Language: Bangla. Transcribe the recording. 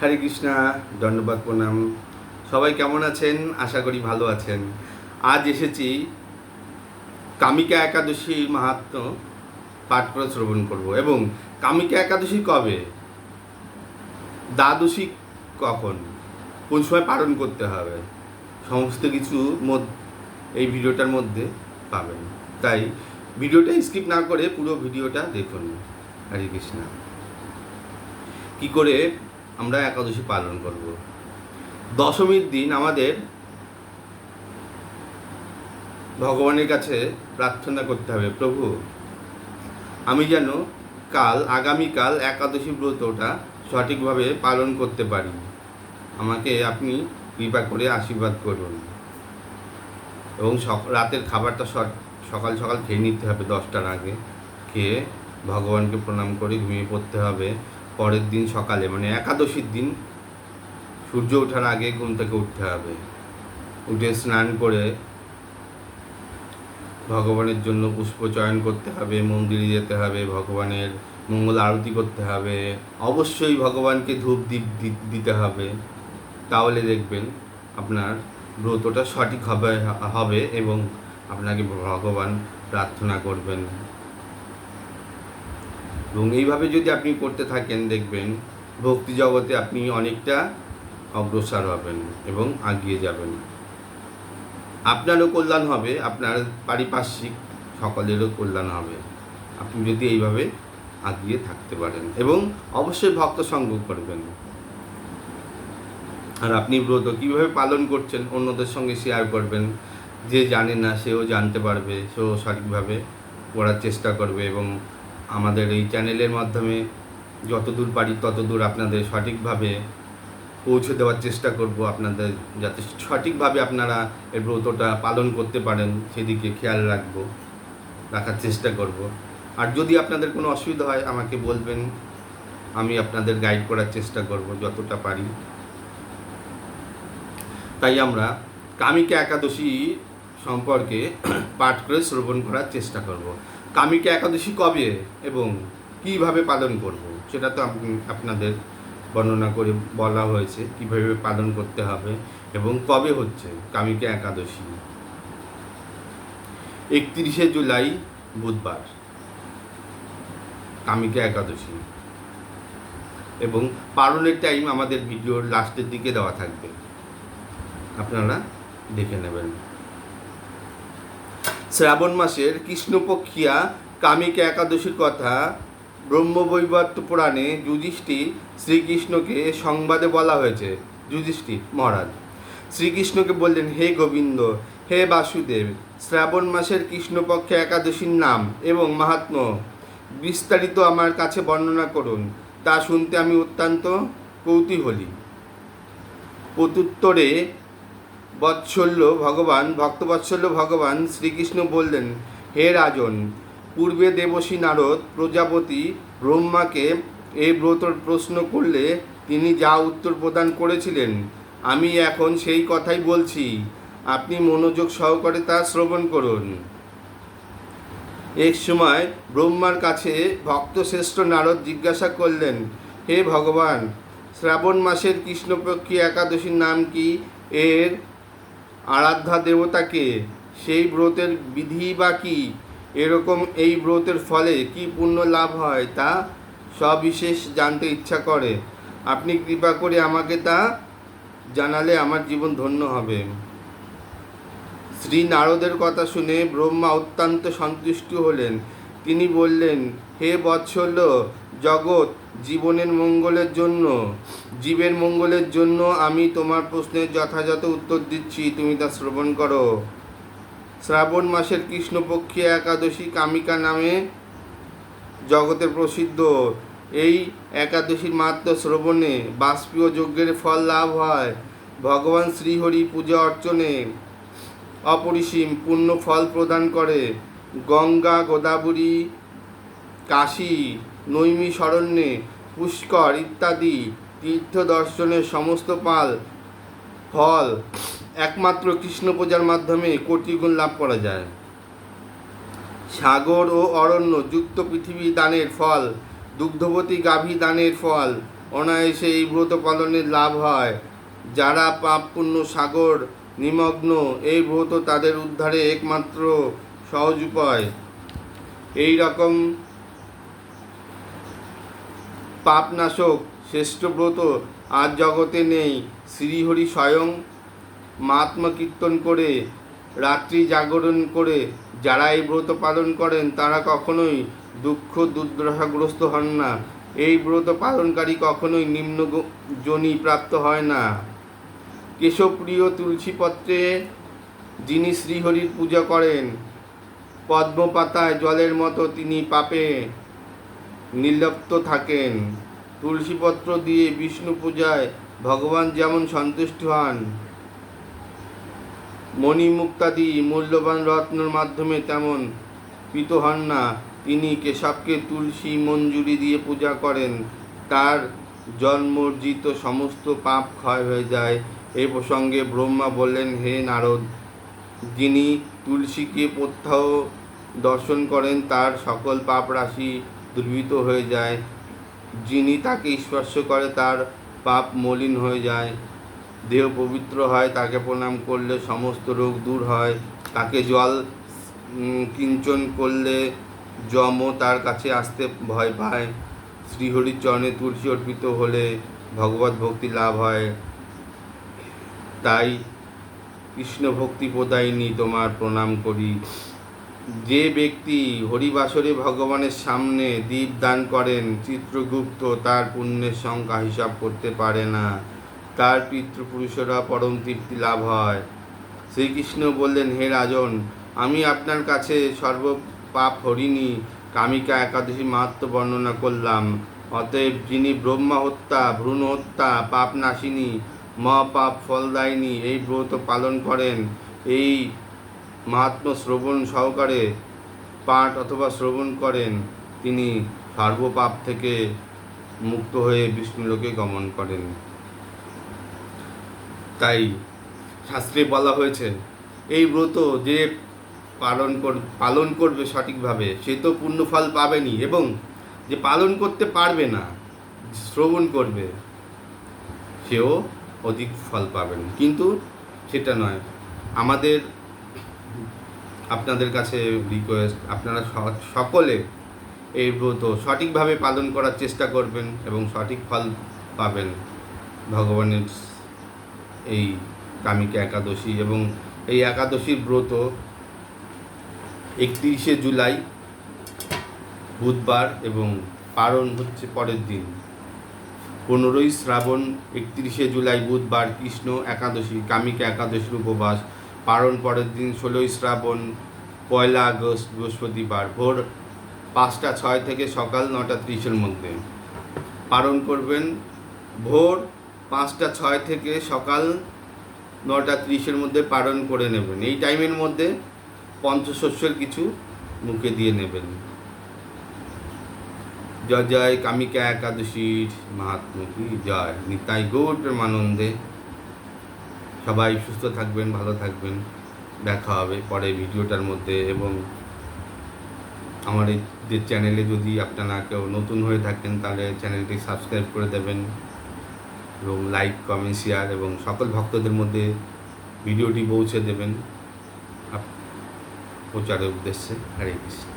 হরে কৃষ্ণা, দণ্ডবাদ, প্রণাম। সবাই কেমন আছেন? আশা করি ভালো আছেন। আজ এসেছি কামিকা একাদশীর মাহাত্ম পাঠ করে শ্রবণ করব। এবং কামিকা একাদশী কবে? দ্বাদশী কখন? কোন সময় পালন করতে হবে? সমস্ত কিছু এই ভিডিওটার মধ্যে পাবেন। তাই ভিডিওটা স্কিপ না করে পুরো ভিডিওটা দেখুন। হরে কৃষ্ণা। কি করে আমরা একাদশী পালন করব। দশমীর দিন আমাদের ভগবানের কাছে প্রার্থনা করতে হবে, প্রভু, আমি যেন কাল, আগামীকাল একাদশী ব্রতটা সঠিকভাবে পালন করতে পারি। আমাকে আপনি কৃপা করে আশীর্বাদ করুন। এবং রাতের খাবারটা সকাল সকাল খেয়ে নিতে হবে দশটার আগে। খেয়ে ভগবানকে প্রণাম করে ঘুমিয়ে পড়তে হবে। পরের দিন সকালে মানে একাদশীর দিন, সূর্য ওঠার আগে ঘুম থেকে উঠতে হবে। উঠে স্নান করে ভগবানের জন্য পুষ্প চয়ন করতে হবে, মন্দিরে যেতে হবে, ভগবানের মঙ্গল আরতি করতে হবে। অবশ্যই ভগবানকে ধূপ দীপ দিতে হবে। তাহলে দেখবেন আপনার ব্রতটা সঠিক হবে হবে এবং আপনাকে ভগবান প্রার্থনা করবেন। এবং এইভাবে যদি আপনি করতে থাকেন, দেখবেন ভক্তি জগতে আপনি অনেকটা অগ্রসর হবেন এবং এগিয়ে যাবেন। আপনারও কল্যাণ হবে, আপনার পারিপার্শ্বিক সকলেরও কল্যাণ হবে। আপনি যদি এইভাবে আগিয়ে থাকতে পারেন এবং অবশ্যই ভক্ত সঙ্গ করবেন। আর আপনি ব্রত কীভাবে পালন করছেন, অন্যদের সঙ্গে শেয়ার করবেন। যে জানে না, সেও জানতে পারবে, সেও সঠিকভাবে করার চেষ্টা করবে এবং আমাদের এই চ্যানেলের মাধ্যমে যতদূর পারি ততদূর আপনাদের সঠিকভাবে পৌঁছে দেওয়ার চেষ্টা করব আপনাদের, যাতে সঠিকভাবে আপনারা এই ব্রতটা পালন করতে পারেন, সেদিকে খেয়াল রাখব, রাখার চেষ্টা করব। আর যদি আপনাদের কোনো অসুবিধা হয়, আমাকে বলবেন, আমি আপনাদের গাইড করার চেষ্টা করব যতটা পারি। তাই আমরা কামিকা একাদশী সম্পর্কে পাঠ করে শ্রবণ করার চেষ্টা করব। কামিকা একাদশী কবে এবং কীভাবে পালন করব? সেটা তো আপনাদের বর্ণনা করে বলা হয়েছে, কীভাবে পালন করতে হবে এবং কবে হচ্ছে কামিকা একাদশী? একত্রিশে জুলাই বুধবার, কামিকা একাদশী। এবং পালনের টাইম আমাদের ভিডিওর লাস্টের দিকে দেওয়া থাকবে। আপনারা দেখে নেবেন। শ্রাবণ মাসের কৃষ্ণপক্ষিয়া কামিকা একাদশীর কথা ব্রহ্মবৈবর্ত পুরাণে যুধিষ্ঠির শ্রীকৃষ্ণকে সংবাদে বলা হয়েছে। যুধিষ্ঠির, মহারাজ, শ্রীকৃষ্ণকে বললেন, হে গোবিন্দ, হে বাসুদেব, শ্রাবণ মাসের কৃষ্ণপক্ষে একাদশীর নাম এবং মাহাত্ম্য বিস্তারিত আমার কাছে বর্ণনা করুন। তা শুনতে আমি অত্যন্ত কৌতূহলী। প্রত্যুত্তরে বৎসল্য ভগবান ভক্তবৎসল্য ভগবান শ্রীকৃষ্ণ বললেন, হে রাজন, পূর্বে দেবশ্রী নারদ প্রজাপতি ব্রহ্মাকে এই ব্রতর প্রশ্ন করলে তিনি যা উত্তর প্রদান করেছিলেন, আমি এখন সেই কথাই বলছি। আপনি মনোযোগ সহকারে তা শ্রবণ করুন। এক সময় ব্রহ্মার কাছে ভক্তশ্রেষ্ঠ নারদ জিজ্ঞাসা করলেন, হে ভগবান, শ্রাবণ মাসের কৃষ্ণপক্ষী একাদশীর নাম কি? এর আরাধ্যা দেবতাকে সেই ব্রতের বিধি বা কি? এরকম এই ব্রতের ফলে কি পুণ্য লাভ হয় তা সবিশেষ জানতে ইচ্ছা করে। আপনি কৃপা করে আমাকে তা জানালে আমার জীবন ধন্য হবে। শ্রী নারদের কথা শুনে ব্রহ্মা অত্যন্ত সন্তুষ্ট হলেন। তিনি বললেন, হে বৎসল্য জগৎ, জীবনের মঙ্গলের জন্য। জীবের মঙ্গলের জন্য আমি তোমার প্রশ্নের যথাযথ উত্তর দিচ্ছি, তুমি তা শ্রবণ করো। শ্রাবণ মাসের কৃষ্ণপক্ষী একাদশী কামিকা নামে জগতে প্রসিদ্ধ। এই একাদশীর মাত্র শ্রবণে বাষ্পীয় যজ্ঞের ফল লাভ হয়। ভগবান শ্রীহরি পূজা অর্চনে অপরিসীম পুণ্য ফল প্রদান করে। গঙ্গা, গোদাবরী, কাশী নৈমি শরণ্যে, পুষ্কর ইত্যাদি তীর্থ দর্শনের সমস্ত পাল, ফল, একমাত্র কৃষ্ণ পূজার মাধ্যমে কোটি গুণ লাভ করা যায়। সাগর ও অরণ্য যুক্ত পৃথিবী দানের ফল, দুগ্ধবতী গাভী দানের ফল, অনায়াসে এই ব্রত পালনের লাভ হয়। যারা পাপ পুণ্য সাগর, নিমগ্ন, এই ব্রত তাদের উদ্ধারে একমাত্র সহজ উপায়। এই রকম পাপনাশক, শ্রেষ্ঠ ব্রত আজ জগতে নেই। শ্রীহরি স্বয়ং মাহাত্মা কীর্তন করে, রাত্রি জাগরণ করে যারা এই ব্রত পালন করেন, তারা কখনোই দুঃখ দুর্দশাগ্রস্ত হন না। এই ব্রত পালনকারী কখনোই নিম্ন যোনি প্রাপ্ত হয় না। কেশবপ্রিয় তুলসীপত্রে যিনি শ্রীহরির পূজা করেন, পদ্মপাতায় জলের মতো তিনি পাপে নির্লিপ্ত থাকেন। তুলসীপত্র দিয়ে বিষ্ণু পূজায় ভগবান যেমন সন্তুষ্ট হন, মণিমুক্তাদি মূল্যবান রত্নর মাধ্যমে তেমন পিত হন না। তিনি কেশবকে তুলসী মঞ্জুরি দিয়ে পূজা করেন। তার জন্মর্জিত সমস্ত পাপ ক্ষয় হয়ে যায়। এ প্রসঙ্গে ব্রহ্মা বললেন, হে নারদ, যিনি তুলসীকে প্রত্যাহ দর্শন করেন, তার সকল পাপ রাশি দুর্বৃত হয়ে যায়। যিনি তাকে স্পর্শ করে, তার পাপ মলিন হয়ে যায়। দেহ পবিত্র হয়, তাকে প্রণাম করলে সমস্ত রোগ দূর হয়। তাকে জল কিঞ্চন করলে যমও তার কাছে আসতে ভয় পায়। শ্রীহরির চরণে তুলসী অর্পিত হলে ভগবত ভক্তি লাভ হয়। তাই কৃষ্ণ ভক্তি প্রদায়িনী তোমার প্রণাম করি। যে ব্যক্তি হরিবাসরে ভগবানের সামনে দীপ দান করেন, চিত্রগুপ্ত তার পুণ্যের সংখ্যা হিসাব করতে পারে না। তার পিতৃপুরুষরা পরম তৃপ্তি লাভ হয়। শ্রীকৃষ্ণ বললেন, হে রাজন, আমি আপনার কাছে সর্ব পাপ হরিণী কামিকা একাদশী মাহাত্ম বর্ণনা করলাম। অতএব যিনি ব্রহ্মা হত্যা ভ্রূণ হত্যা পাপ নাশিনী মহাপাপ ফলদায়িনী এই ব্রত পালন করেন, এই মাহাত্ম শ্রবণ সহকারে পাঠ অথবা শ্রবণ করেন, তিনি সর্বপাপ থেকে মুক্ত হয়ে বিষ্ণুলোকে গমন করেন। তাই শাস্ত্রে বলা হয়েছে, এই ব্রত যে পালন কর, পালন করবে সঠিকভাবে, সে তো পুণ্যফল পাবেনি এবং যে পালন করতে পারবে না, শ্রবণ করবে, সেও অধিক ফল পাবেন। কিন্তু সেটা নয়, আমাদের আপনাদের কাছে রিকোয়েস্ট আপনারা সকলে এই ব্রত সঠিকভাবে পালন করার চেষ্টা করবেন এবং সঠিক ফল পাবেন। ভগবানের এই কামিকা একাদশী এবং এই একাদশীর ব্রত একত্রিশে জুলাই, বুধবার এবং পালন হচ্ছে পরের দিন। পনেরোই শ্রাবণ, একত্রিশে জুলাই, বুধবার কৃষ্ণ একাদশী, কামিকা একাদশীর উপবাস পালন পরের দিন ষোলোই শ্রাবণ, পয়লা আগস্ট, বৃহস্পতিবার ভোর পাঁচটা ছয় থেকে সকাল নটা ত্রিশের মধ্যে। পালন করবেন ভোর পাঁচটা ছয় থেকে সকাল নটা ত্রিশের মধ্যে পালন করে নেবেন। এই টাইমের মধ্যে পঞ্চশস্যের কিছু মুখে দিয়ে নেবেন। জয় জয় কামিকা একাদশীর মাহাত্ম কি জয়। নিতাই গৌর প্রেমানন্দে সবাই সুস্থ থাকবেন, ভালো থাকবেন। দেখা হবে পরে ভিডিওটার মধ্যে এবং আমার এই যে চ্যানেলে যদি আপনারা কেউ নতুন হয়ে থাকেন, তাহলে চ্যানেলটি সাবস্ক্রাইব করে দেবেন এবং লাইক কমেন্ট শেয়ার এবং সকল ভক্তদের মধ্যে ভিডিওটি পৌঁছে দেবেন। প্রচারের উদ্দেশ্যে। হরে কৃষ্ণ।